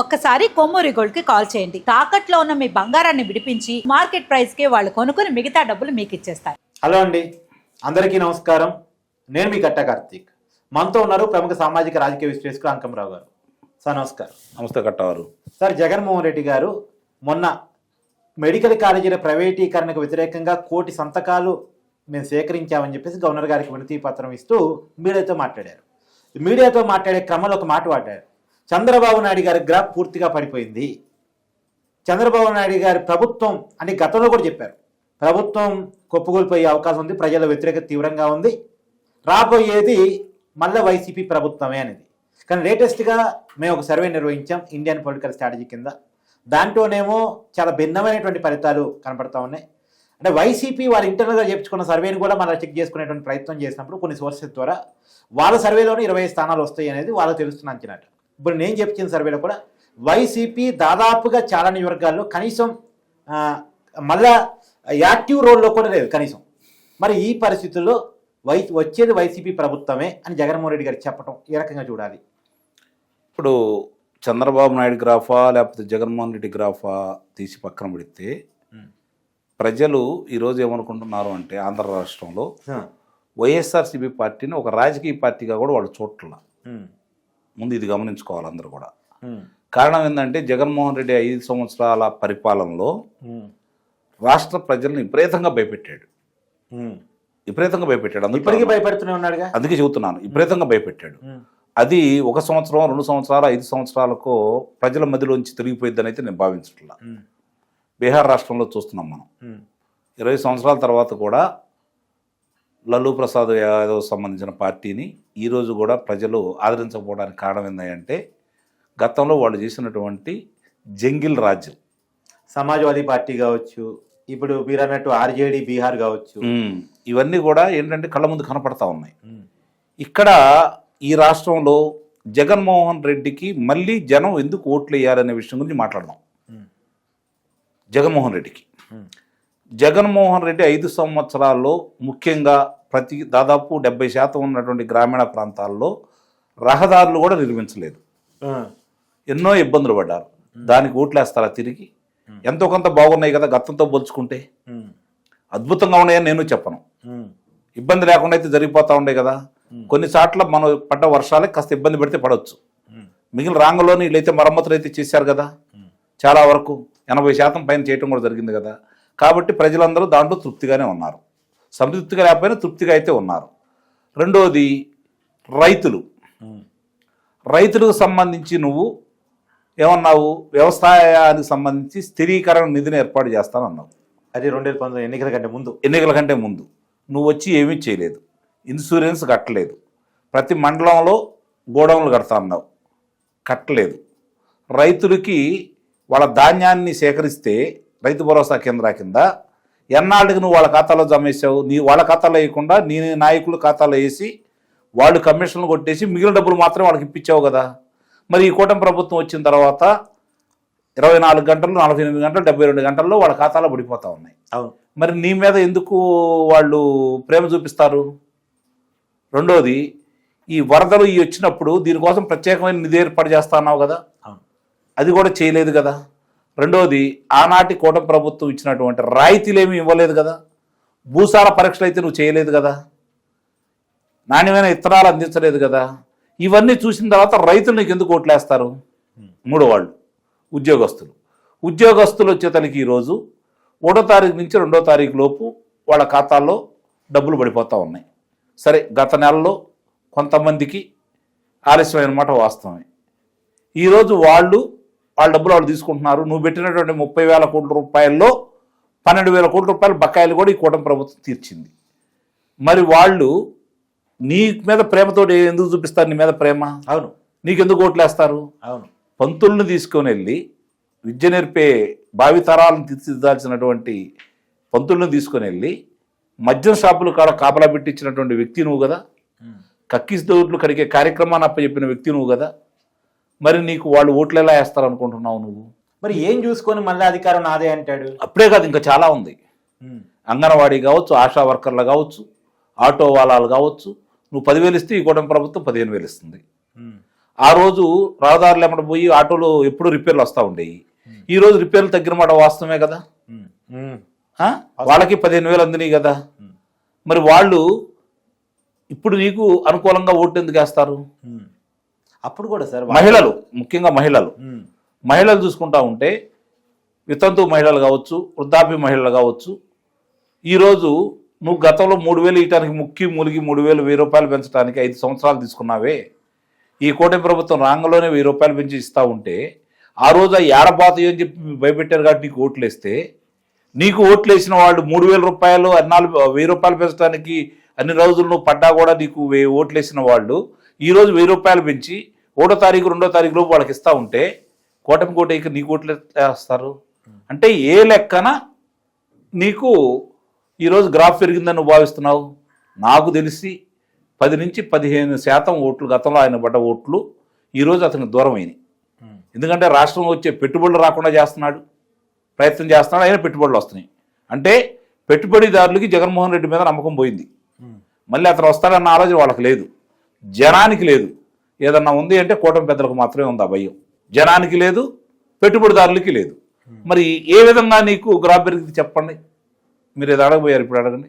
ఒక్కసారి కొమ్మూరి గోల్డ్కి కాల్ చేయండి. తాకట్లో ఉన్న మీ బంగారాన్ని విడిపించి మార్కెట్ ప్రైస్కి వాళ్ళు కొనుక్కుని మిగతా డబ్బులు మీకు ఇచ్చేస్తారు. హలో అండి. అందరికీ నమస్కారం. నేను మీ కట్ట కార్తీక్. మనతో ఉన్నారు ప్రముఖ సామాజిక రాజకీయ విశ్లేషకులు అంకమరావు గారు. సార్ నమస్కారం. నమస్తే కట్టవారు సార్ జగన్మోహన్ రెడ్డి గారు మొన్న మెడికల్ కాలేజీల ప్రైవేటీకరణకు వ్యతిరేకంగా కోటి సంతకాలు మేము సేకరించామని చెప్పేసి గవర్నర్ గారికి వినతి పత్రం ఇస్తూ మీడియాతో మాట్లాడారు. మీడియాతో మాట్లాడే క్రమంలో ఒక మాట వాడారు. చంద్రబాబు నాయుడు గారి గ్రాఫ్ పూర్తిగా పడిపోయింది. చంద్రబాబు నాయుడు గారి ప్రభుత్వం అంటే గతంలో కూడా చెప్పారు. ప్రభుత్వం కొప్పుకోల్పోయే అవకాశం ఉంది ప్రజల వ్యతిరేకత తీవ్రంగా ఉంది. రాబోయేది మళ్ళీ వైసీపీ ప్రభుత్వమే అనేది. కానీ లేటెస్ట్గా మేము ఒక సర్వే నిర్వహించాం ఇండియన్ పొలిటికల్ స్ట్రాటజీ కింద. దాంట్లోనేమో చాలా భిన్నమైనటువంటి ఫలితాలు కనపడతా ఉన్నాయి. అంటే వైసీపీ వాళ్ళ ఇంటర్నల్గా చేర్చుకున్న సర్వేని కూడా మనం చెక్ చేసుకునేటువంటి ప్రయత్నం చేసినప్పుడు కొన్ని సోర్సెస్ ద్వారా వాళ్ళ సర్వేలోనే ఇరవై స్థానాలు వస్తాయి అనేది వాళ్ళకి తెలుస్తున్న అంచనాట. ఇప్పుడు నేను చెప్తున్న సర్వేలో కూడా వైసీపీ దాదాపుగా చాలా నియోజకవర్గాల్లో కనీసం మళ్ళా యాక్టివ్ రోల్లో కూడా లేదు కనీసం. మరి ఈ పరిస్థితుల్లో వై వచ్చేది వైసీపీ ప్రభుత్వమే అని జగన్మోహన్ రెడ్డి గారు చెప్పడం ఏ రకంగా చూడాలి. ఇప్పుడు చంద్రబాబు నాయుడు గ్రాఫా లేకపోతే జగన్మోహన్ రెడ్డి గ్రాఫా తీసి పక్కన పెడితే ప్రజలు ఈరోజు ఏమనుకుంటున్నారు అంటే ఆంధ్ర రాష్ట్రంలో వైఎస్ఆర్సీపీ పార్టీని ఒక రాజకీయ పార్టీగా కూడా వాళ్ళు చూడట్ల. ముందు ఇది గమనించుకోవాలి అందరూ కూడా. కారణం ఏంటంటే జగన్మోహన్ రెడ్డి ఐదు సంవత్సరాల పరిపాలనలో రాష్ట్ర ప్రజల్ని విపరీతంగా భయపెట్టాడు. విపరీతంగా భయపెట్టాడు. అందుకే ఇప్పటికీ భయపెడుతూనే ఉన్నాడుగా? అందుకే చెబుతున్నాను. విపరీతంగా భయపెట్టాడు. అది ఒక సంవత్సరం రెండు సంవత్సరాలు ఐదు సంవత్సరాలకు ప్రజల మధ్యలోంచి తిరిగిపోయిద్దని అయితే నేను భావించట్లా. బీహార్ రాష్ట్రంలో చూస్తున్నాం మనం. ఇరవై సంవత్సరాల తర్వాత కూడా లల్లూ ప్రసాద్ యాదవ్ సంబంధించిన పార్టీని ఈరోజు కూడా ప్రజలు ఆదరించకపోవడానికి కారణం ఏంటంటే గతంలో వాళ్ళు చేసినటువంటి జంగిల్ రాజ్యం. సమాజ్వాదీ పార్టీ కావచ్చు ఇప్పుడు మీరు అన్నట్టు ఆర్జేడీ బీహార్ కావచ్చు. ఇవన్నీ కూడా ఏంటంటే కళ్ళ ముందు కనపడతా ఉన్నాయి. ఇక్కడ ఈ రాష్ట్రంలో జగన్మోహన్ రెడ్డికి మళ్ళీ జనం ఎందుకు ఓట్లు వేయాలనే విషయం గురించి మాట్లాడదాం. జగన్మోహన్ రెడ్డికి. జగన్మోహన్ రెడ్డి ఐదు సంవత్సరాల్లో ముఖ్యంగా ప్రతి దాదాపు డెబ్బై శాతం ఉన్నటువంటి గ్రామీణ ప్రాంతాల్లో రహదారులు కూడా నిర్మించలేదు. ఎన్నో ఇబ్బందులు పడ్డారు. దానికి ఓట్లేస్తారా తిరిగి? ఎంతో కొంత బాగున్నాయి కదా గతంతో పోల్చుకుంటే. అద్భుతంగా ఉన్నాయని నేను చెప్పను. ఇబ్బంది లేకుండా అయితే జరిగిపోతా ఉండే కదా. కొన్ని చోట్ల మనం పడ్డ వర్షాలే కాస్త ఇబ్బంది పెడితే పడవచ్చు మిగిలిన రాంగంలోని వీళ్ళైతే మరమ్మతులు అయితే చేశారు కదా. చాలా వరకు ఎనభై శాతం పైన చేయటం కూడా జరిగింది కదా. కాబట్టి ప్రజలందరూ దాంట్లో తృప్తిగానే ఉన్నారు. సంతృప్తిగా లేకపోయినా తృప్తిగా అయితే ఉన్నారు. రెండోది రైతులు. రైతులకు సంబంధించి నువ్వు ఏమన్నావు? వ్యవసాయానికి సంబంధించి స్థిరీకరణ నిధిని ఏర్పాటు చేస్తానన్నావు అది రెండు వేల పంతొమ్మిది ఎన్నికల కంటే ముందు. ఎన్నికల కంటే ముందు. నువ్వు వచ్చి ఏమీ చేయలేదు. ఇన్సూరెన్స్ కట్టలేదు. ప్రతి మండలంలో గోడౌన్లు కడతా అన్నావు. కట్టలేదు. రైతులకి వాళ్ళ ధాన్యాన్ని సేకరిస్తే రైతు భరోసా కేంద్ర కింద ఎన్నాళ్ళకి నువ్వు వాళ్ళ ఖాతాలో జమ వేసావు నీ వాళ్ళ ఖాతాలో వేయకుండా నీ నాయకులు ఖాతాలో వేసి వాళ్ళు కమిషన్లు కొట్టేసి మిగిలిన డబ్బులు మాత్రమే వాళ్ళకి ఇప్పించావు కదా? మరి ఈ కూటమి ప్రభుత్వం వచ్చిన తర్వాత ఇరవై నాలుగు గంటలు నలభై ఎనిమిది గంటలు డెబ్బై రెండు గంటల్లో వాళ్ళ ఖాతాలో పడిపోతా ఉన్నాయి. అవును. మరి నీ మీద ఎందుకు వాళ్ళు ప్రేమ చూపిస్తారు? రెండోది ఈ వరదలు ఈ వచ్చినప్పుడు దీనికోసం ప్రత్యేకమైన నిధి ఏర్పాటు చేస్తా అన్నావు కదా? అది కూడా చేయలేదు కదా? రెండోది ఆనాటి కూటమి ప్రభుత్వం ఇచ్చినటువంటి రాయితీలు ఇవ్వలేదు కదా? భూసార పరీక్షలు అయితే నువ్వు చేయలేదు కదా? నాణ్యమైన ఇత్తనాలు అందించలేదు కదా? ఇవన్నీ చూసిన తర్వాత రైతులు నీకు ఎందుకు ఓట్లేస్తారు? మూడో వాళ్ళు ఉద్యోగస్తులు. ఉద్యోగస్తులు వచ్చేతలకి ఈరోజు ఒకటో తారీఖు నుంచి రెండో తారీఖు లోపు వాళ్ళ ఖాతాల్లో డబ్బులు పడిపోతూ ఉన్నాయి. సరే గత నెలలో కొంతమందికి ఆలస్యమైన మాట వాస్తవమే. ఈరోజు వాళ్ళు వాళ్ళ డబ్బులు వాళ్ళు తీసుకుంటున్నారు. నువ్వు పెట్టినటువంటి ముప్పై వేల కోట్ల రూపాయల్లో పన్నెండు వేల కోట్ల రూపాయల బకాయిలు కూడా ఈ కూటమి ప్రభుత్వం తీర్చింది. మరి వాళ్ళు నీ మీద ప్రేమతో ఎందుకు చూపిస్తారు నీ మీద ప్రేమ? అవును. నీకెందుకు ఓట్లేస్తారు? అవును. పంతుల్ని తీసుకొని వెళ్ళి విద్య నేర్పే భావితరాలను తీర్చిదిద్దాల్సినటువంటి పంతుల్ని తీసుకొని వెళ్ళి మద్యం షాపులు కాడ కాపలా పెట్టించినటువంటి వ్యక్తి నువ్వు కదా. కక్కిస్ దోట్లు కడిగే కార్యక్రమాన్ని అప్పచెప్పిన వ్యక్తి నువ్వు కదా. మరి నీకు వాళ్ళు ఓట్లు ఎలా వేస్తారు అనుకుంటున్నావు నువ్వు? మరి ఏం చూసుకొని మళ్ళీ అధికారం నాదే అంటాడు? అప్పుడే కాదు ఇంకా చాలా ఉంది. అంగన్వాడీ కావచ్చు ఆశా వర్కర్లు కావచ్చు ఆటో వాలాలు కావచ్చు. నువ్వు పదివేలు ఇస్తే ఈ కూటమి ప్రభుత్వం పదిహేను వేలు ఇస్తుంది. ఆ రోజు రహదారులు ఎమ్మట పోయి ఆటోలు ఎప్పుడు రిపేర్లు వస్తూ ఉండేవి. ఈ రోజు రిపేర్లు తగ్గిన మాట వాస్తవమే కదా? వాళ్ళకి పదిహేను వేలు అందినాయి కదా? మరి వాళ్ళు ఇప్పుడు నీకు అనుకూలంగా ఓటు ఎందుకు వేస్తారు. అప్పుడు కూడా సార్ మహిళలు ముఖ్యంగా మహిళలు. మహిళలు చూసుకుంటా ఉంటే వితంతు మహిళలు కావచ్చు వృద్ధాప్య మహిళలు కావచ్చు ఈరోజు నువ్వు గతంలో మూడు వేలు ఇయటానికి ముక్కి మూలిగి మూడు వేలు వెయ్యి రూపాయలు పెంచడానికి ఐదు సంవత్సరాలు తీసుకున్నావే. ఈ కూటమి ప్రభుత్వం రాంగంలోనే వెయ్యి రూపాయలు పెంచి ఇస్తా ఉంటే ఆ రోజు ఆ ఏడబాతయ్య అని చెప్పి భయపెట్టారు కాబట్టి నీకు ఓట్లు వేస్తే నీకు ఓట్లు వేసిన వాళ్ళు మూడు వేల రూపాయలు నాలుగు వెయ్యి రూపాయలు పెంచడానికి అన్ని రోజులు నువ్వు పడ్డా కూడా నీకు వెయ్యి ఓట్లు వేసిన వాళ్ళు ఈ రోజు వెయ్యి రూపాయలు పెంచి ఒకటో తారీఖు రెండో తారీఖు లోపు వాళ్ళకి ఇస్తా ఉంటే కూటమి కోటకి నీకు ఓట్లు ఎట్లా వేస్తారు. అంటే ఏ లెక్కన నీకు ఈరోజు గ్రాఫ్ పెరిగిందని నువ్వు భావిస్తున్నావు? నాకు తెలిసి పది నుంచి పదిహేను శాతం ఓట్లు గతంలో ఆయన పడ్డ ఓట్లు ఈరోజు అతనికి దూరం అయినాయి. ఎందుకంటే రాష్ట్రంలో వచ్చే పెట్టుబడులు రాకుండా చేస్తున్నాడు. ప్రయత్నం చేస్తున్నాడు అయినా పెట్టుబడులు వస్తున్నాయి. అంటే పెట్టుబడిదారులకి జగన్మోహన్ రెడ్డి మీద నమ్మకం పోయింది. మళ్ళీ అతను వస్తాడన్న ఆలోచన వాళ్ళకి లేదు. జనానికి లేదు. ఏదన్నా ఉంది అంటే కూటమి పెద్దలకు మాత్రమే ఉంది ఆ భయం? జనానికి లేదు పెట్టుబడిదారులకి లేదు. మరి ఏ విధంగా నీకు గ్రాఫ్ పెరిగింది చెప్పండి. మీరు ఏదో అడగబోయారు ఇప్పుడు అడగండి.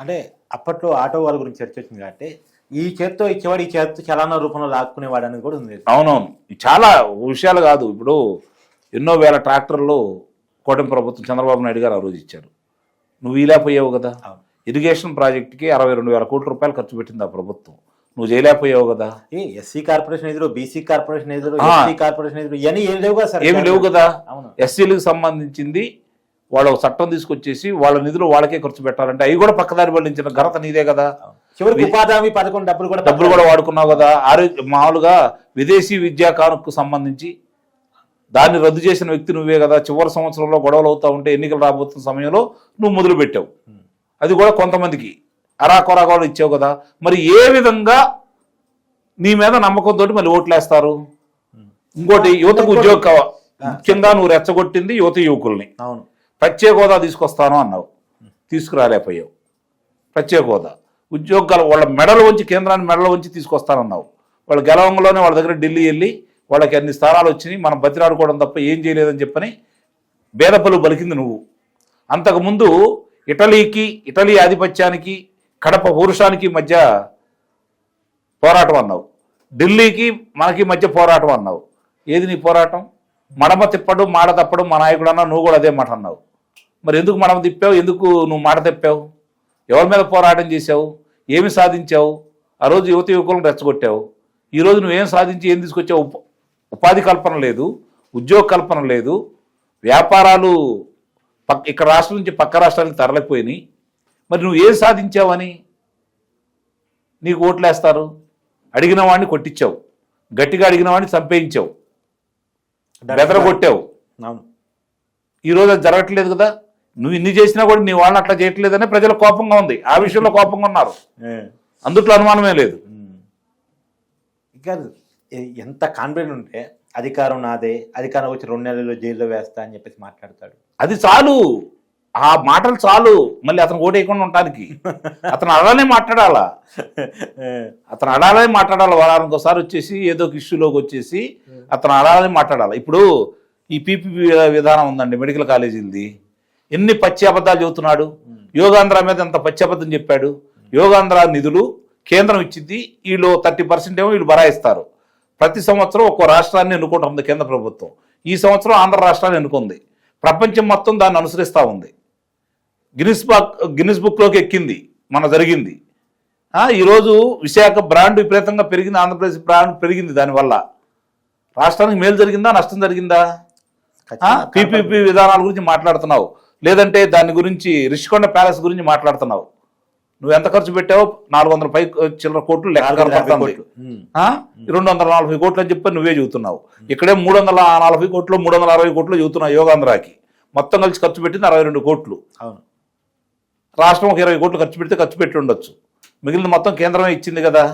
అంటే అప్పట్లో ఆటో వాళ్ళ గురించి చర్చ వచ్చింది కాబట్టి ఈ చేత్తో ఇచ్చేవాడు ఈ చేత్తో చలానా రూపంలో లాక్కునేవాడు అని కూడా ఉంది. అవునవును. చాలా విషయాలు కాదు. ఇప్పుడు ఎన్నో వేల ట్రాక్టర్లు కూటమి ప్రభుత్వం చంద్రబాబు నాయుడు గారు ఆ రోజు ఇచ్చారు. నువ్వు ఇలాపోయావు కదా. అవును. ఇరిగేషన్ ప్రాజెక్టుకి అరవై రెండు వేల కోట్ల రూపాయలు ఖర్చు పెట్టింది ఆ ప్రభుత్వం. నువ్వు చేయలేకపోయావు కదా. ఏ ఎస్సీ కార్పొరేషన్ ఎదురు బీసీ కార్పొరేషన్ ఎదురు. ఎస్సీ కార్పొరేషన్ ఎదురు ఇవన్నీ ఏం లేవు కదా సార్ ఏమి లేవు కదా. ఎస్సీలకు సంబంధించింది వాళ్ళు ఒక చట్టం తీసుకొచ్చేసి వాళ్ళ నిధులు వాళ్ళకే ఖర్చు పెట్టాలంటే అవి కూడా పక్కదారి పట్టించిన ఘనత నీదే కదా. చివరికి ఉపాధి పథకం డబ్బులు కూడా డబ్బులు కూడా వాడుకున్నావు కదా. ఆరోగ్య మామూలుగా విదేశీ విద్యా కానుకకు సంబంధించి దాన్ని రద్దు చేసిన వ్యక్తి నువ్వే కదా. చివరి సంవత్సరంలో గొడవలు అవుతా ఉంటే ఎన్నికలు రాబోతున్న సమయంలో నువ్వు మొదలు పెట్టావు అది కూడా కొంతమందికి. అరాకొరా కూడా ఇచ్చావు కదా. మరి ఏ విధంగా నీ మీద నమ్మకంతో మళ్ళీ ఓట్లేస్తారు? ఇంకోటి యువతకు ఉద్యోగం ముఖ్యంగా నువ్వు రెచ్చగొట్టింది యువత యువకుల్ని. అవును. ప్రత్యేక హోదా తీసుకొస్తాను అన్నావు. తీసుకురాలేకపోయావు. ప్రత్యేక హోదా. ఉద్యోగాలు వాళ్ళ మెడలు వంచి కేంద్రాన్ని మెడలు వంచి తీసుకొస్తానన్నావు. వాళ్ళు గెలవంలోనే వాళ్ళ దగ్గర ఢిల్లీ వెళ్ళి వాళ్ళకి అన్ని స్థానాలు వచ్చినాయి. మనం బతిరాడుకోవడం తప్ప ఏం చేయలేదని చెప్పని బేదపలు బలికింది నువ్వు. అంతకుముందు ఇటలీకి ఇటలీ ఆధిపత్యానికి కడప పౌరుషానికి మధ్య పోరాటం అన్నావు. ఢిల్లీకి మనకి మధ్య పోరాటం అన్నావు. ఏది నీ పోరాటం? మడమ తిప్పడం మాడ తప్పడు మా నాయకుడు అన్నా నువ్వు కూడా అదే మాట అన్నావు. మరి ఎందుకు మడమ తిప్పావు? ఎందుకు నువ్వు మాట తిప్పావు? ఎవరి మీద పోరాటం చేసావు ఏమి సాధించావు? ఆ రోజు యువత యువకులను రెచ్చగొట్టావు. ఈ రోజు నువ్వేం సాధించి ఏం తీసుకొచ్చావు? ఉప- ఉపాధి కల్పన లేదు ఉద్యోగ కల్పన లేదు వ్యాపారాలు పక్ ఇక్కడ రాష్ట్రం నుంచి పక్క రాష్ట్రానికి తరలిపోయినాయి. మరి నువ్వు ఏం సాధించావని? నీకు ఓట్లేస్తారు. అడిగిన వాడిని కొట్టించావు. గట్టిగా అడిగిన వాడిని చంపేయించావు. బెదరగొట్టావు అవును. ఈ రోజు అది జరగట్లేదు కదా? నువ్వు ఇన్ని చేసినా కూడా నీ వాళ్ళని అట్లా చేయట్లేదని ప్రజలు కోపంగా ఉంది. ఆ విషయంలో కోపంగా ఉన్నారు. అందుట్లో అనుమానమే లేదు. ఇంకా ఎ- ఎంత కాన్ఫిడెంట్ ఉంటే అధికారం నాదే అధికారం వచ్చి రెండు నెలల్లో జైల్లో వేస్తా అని చెప్పేసి మాట్లాడతాడు. అది చాలు. ఆ మాటలు చాలు. మళ్ళీ అతను ఓటేయకుండా ఉండటానికి. అతను అలానే మాట్లాడాలా? అతను అలానే మాట్లాడాలి? వారానికి ఒకసారి వచ్చేసి ఏదో ఒక ఇష్యూలోకి వచ్చేసి అతను అలానే మాట్లాడాలి? ఇప్పుడు ఈ పీపీపీ విధానం ఉందండి మెడికల్ కాలేజీలది. ఎన్ని పచ్చి అబద్ధాలు చెబుతున్నాడు? యోగాంధ్ర మీద ఎంత పచ్చి అబద్ధం చెప్పాడు? యోగాంధ్ర నిధులు కేంద్రం ఇచ్చింది వీళ్ళు థర్టీ పర్సెంట్ ఏమో వీళ్ళు బరాయిస్తారు. ప్రతి సంవత్సరం ఒక్కో రాష్ట్రాన్ని ఎన్నుకుంటుంది కేంద్ర ప్రభుత్వం. ఈ సంవత్సరం ఆంధ్ర రాష్ట్రాన్ని ఎన్నుకుంది. ప్రపంచం మొత్తం దాన్ని అనుసరిస్తూ ఉంది. గిన్నిస్ బుక్ గిన్నిస్ బుక్లోకి ఎక్కింది మన జరిగింది. ఈరోజు విశాఖ బ్రాండ్ విపరీతంగా పెరిగింది ఆంధ్రప్రదేశ్ బ్రాండ్ పెరిగింది దానివల్ల. రాష్ట్రానికి మేలు జరిగిందా నష్టం జరిగిందా? పీపీపీ విధానాల గురించి మాట్లాడుతున్నావు. లేదంటే దాని గురించి రిషికొండ ప్యాలెస్ గురించి మాట్లాడుతున్నావు. నువ్వు ఎంత ఖర్చు పెట్టావు నాలుగు వందల పై చిల్లర కోట్లు లెక్క కనపడుతుంది? రెండు వందల నలభై కోట్లు అని చెప్పి నువ్వే చెబుతున్నావు. ఇక్కడే మూడు వందల నలభై కోట్లు మూడు వందల అరవై కోట్లు చెబుతున్నావు యోగాంధ్రాకి. మొత్తం కలిసి ఖర్చు పెట్టింది అరవై రెండు కోట్లు. అవును. రాష్ట్రం ఒక ఇరవై కోట్లు ఖర్చు పెడితే ఖర్చు పెట్టి ఉండొచ్చు. మిగిలిన మొత్తం కేంద్రమే ఇచ్చింది కదా.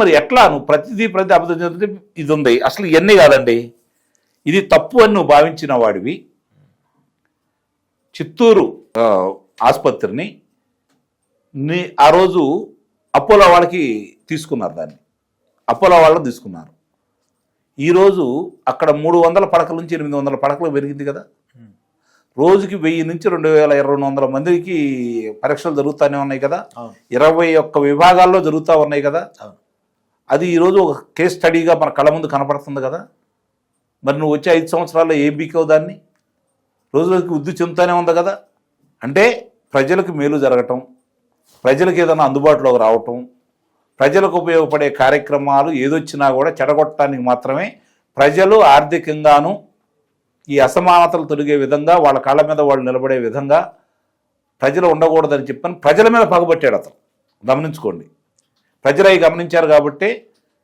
మరి ఎట్లా? నువ్వు ప్రతిదీ ప్రతి అబద్ధం చెబితే ఇది ఉంది అసలు ఇవన్నీ కాదండి. ఇది తప్పు అని నువ్వు భావించిన వాడివి. చిత్తూరు ఆసుపత్రిని నీ ఆ రోజు అపోలో వాళ్ళకి తీసుకున్నారు దాన్ని. అపోలో వాళ్ళు తీసుకున్నారు. ఈరోజు అక్కడ మూడు వందల పడకల నుంచి ఎనిమిది వందల పడకలు పెరిగింది కదా. రోజుకి వెయ్యి నుంచి రెండు వేల రెండు వందల మందికి పరీక్షలు జరుగుతూనే ఉన్నాయి కదా. ఇరవై ఒక్క విభాగాల్లో జరుగుతూ ఉన్నాయి కదా. అది ఈరోజు ఒక కేస్ స్టడీగా మన కళ్ళ ముందు కనపడుతుంది కదా. మరి నువ్వు వచ్చే ఐదు సంవత్సరాల్లో ఏం బీకావు దాన్ని? రోజు రోజుకి వృద్ధి చెందుతూనే ఉంది కదా. అంటే ప్రజలకు మేలు జరగటం ప్రజలకు ఏదైనా అందుబాటులోకి రావటం ప్రజలకు ఉపయోగపడే కార్యక్రమాలు ఏదొచ్చినా కూడా చెడగొట్టడానికి మాత్రమే ప్రజలు ఆర్థికంగాను ఈ అసమానతలు తొలగే విధంగా వాళ్ళ కాళ్ళ మీద వాళ్ళు నిలబడే విధంగా ప్రజలు ఉండకూడదని చెప్పని ప్రజల మీద పగబట్టాడు అతను. గమనించుకోండి. ప్రజలు అవి గమనించారు కాబట్టి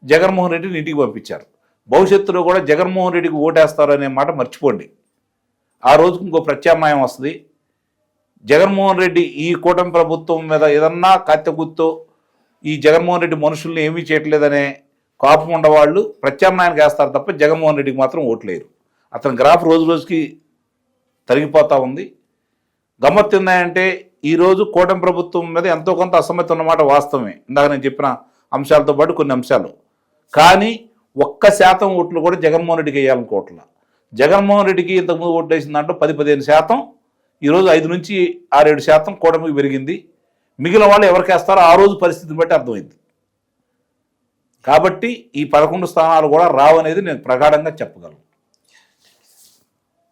జగన్మోహన్ రెడ్డిని ఇంటికి పంపించారు. భవిష్యత్తులో కూడా జగన్మోహన్ రెడ్డికి ఓటేస్తారు అనే మాట మర్చిపోండి. ఆ రోజుకు ఇంకో ప్రత్యామ్నాయం వస్తుంది. జగన్మోహన్ రెడ్డి ఈ కూటమి ప్రభుత్వం మీద ఏదన్నా కత్తెగుత్తో ఈ జగన్మోహన్ రెడ్డి మనుషుల్ని ఏమీ చేయట్లేదనే కోపం ఉండవాళ్ళు ప్రత్యామ్నాయానికి వేస్తారు తప్ప జగన్మోహన్ రెడ్డికి మాత్రం ఓట్లేరు. అతని గ్రాఫ్ రోజు రోజుకి తరిగిపోతూ ఉంది. గమ్మత్తు ఈరోజు కూటమి ప్రభుత్వం మీద ఎంతో కొంత అసమ్మతి ఉన్నమాట వాస్తవమే. ఇందాక నేను చెప్పిన అంశాలతో పాటు కొన్ని అంశాలు. కానీ ఒక్క శాతం ఓట్లు కూడా జగన్మోహన్ రెడ్డికి వేయాలనుకోవట్ల జగన్మోహన్ రెడ్డికి ఇంతకుముందు ఓట్లు వేసిన దాంట్లో పది పదిహేను శాతం ఈరోజు ఐదు నుంచి ఆరేడు శాతం కూటమికి పెరిగింది. మిగిలిన వాళ్ళు ఎవరికి వేస్తారో ఆ రోజు పరిస్థితిని బట్టి అర్థమైంది. కాబట్టి ఈ పదకొండు స్థానాలు కూడా రావనేది నేను ప్రగాఢంగా చెప్పగలను.